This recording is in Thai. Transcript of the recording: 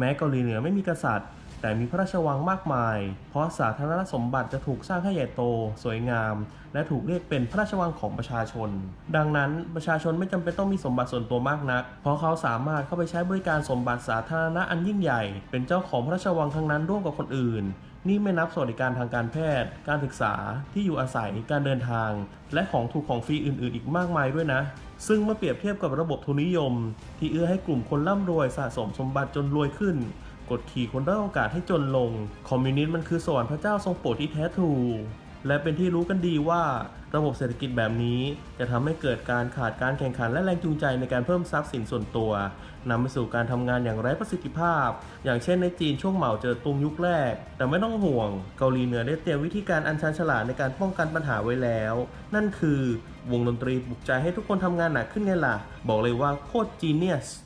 แม้เกาหลีเหนือไม่มีกษัตริย์ แต่มีพระราชวังมากมาย เพราะสาธารณสมบัติจะถูกสร้างให้ใหญ่โต สวยงาม และถูกเรียกเป็นพระราชวังของประชาชน ดังนั้นประชาชนไม่จำเป็นต้องมีสมบัติส่วนตัวมากนัก เพราะเขาสามารถเข้าไปใช้บริการสมบัติสาธารณะอันยิ่งใหญ่ เป็นเจ้าของพระราชวังทั้งนั้นร่วมกับคนอื่น นี่ไม่นับสวัสดิการทางการแพทย์ การศึกษา ที่อยู่อาศัย การเดินทาง และของถูกของฟรีอื่น ๆ อีกมากมายด้วยนะ ซึ่งเมื่อเปรียบเทียบกับระบบทุนนิยม ที่เอื้อให้กลุ่มคนร่ำรวยสะสมสมบัติจนรวยขึ้น กดขี่คนด้อยโอกาสให้จนลง คอมมิวนิสต์มันคือสวรรค์พระเจ้าทรงโปรดที่แท้ทรูและเป็นที่รู้กันดีว่าระบบเศรษฐกิจแบบนี้จะทำให้เกิดการขาดการแข่งขันและแรงจูงใจในการเพิ่มทรัพย์สินส่วนตัวนำไปสู่การทำงานอย่างไร้ประสิทธิภาพ อย่างเช่นในจีนช่วงเหมาเจอตุงยุคแรก แต่ไม่ต้องห่วง เกาหลีเหนือได้เตรียมวิธีการอันชันฉลาดในการป้องกันปัญหาไว้แล้ว นั่นคือวงดนตรีปลุกใจให้ทุกคนทำงานหนักขึ้นไงล่ะ บอกเลยว่าโคตรจีเนียส